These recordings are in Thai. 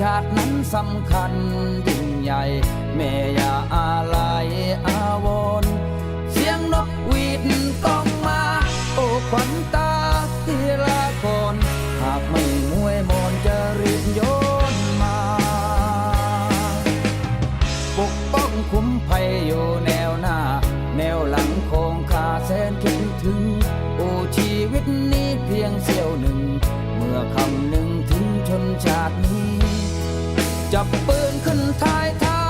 ชาตินั้นสำคัญยิ่งใหญ่แม่อย่าอะไรอาวรเสียงนกหวีดก้องมา โอ้ขวัญตาที่ละคนหากไม่มวยมนจะรีบโยนมา ปกป้องคุ้มภัยอยู่แนวหน้า แนวหลังคงคาแสนคิดถึง โอ้ชีวิตนี้เพียงเสี้ยวหนึ่ง เมื่อคำหนึ่งถึงชนชาติ จับปืนขึ้นท้ายทา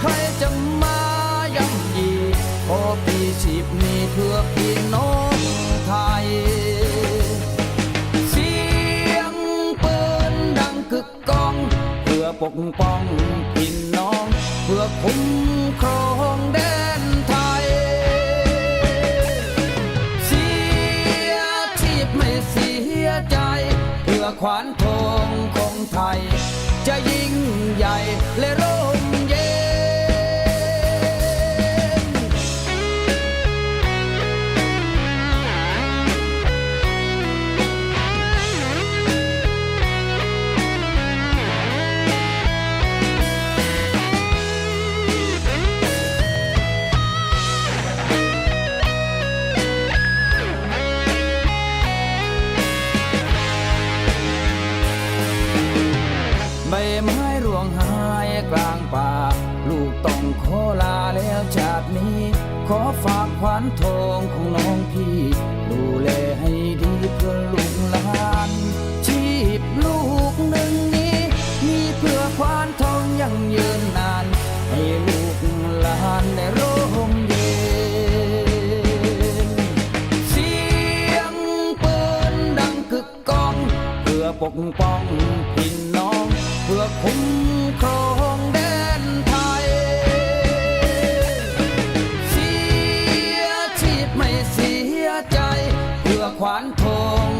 ใครจะมาย่ำยีขอพี่ชีพนี้เพื่อพี่น้องไทย เสียงปืนดังกึกก้อง เพื่อปกป้องพี่น้อง เพื่อคุ้มครองแดนไทย เสียชีพไม่เสียใจ เพื่อขวานทองของไทย จะยิ่ง ญ่ ขอฝากขวานทองของน้องพี่ ดูแลให้ดีเพื่อลูกหลาน ชีพลูกหนึ่งนี้ มีเพื่อขวานทองยังยืนนาน ให้ลูกหลานได้ร่มเย็นเสียงปืนดังกึกก้อง เพื่อปกป้อง ใจเพื่อขวานทง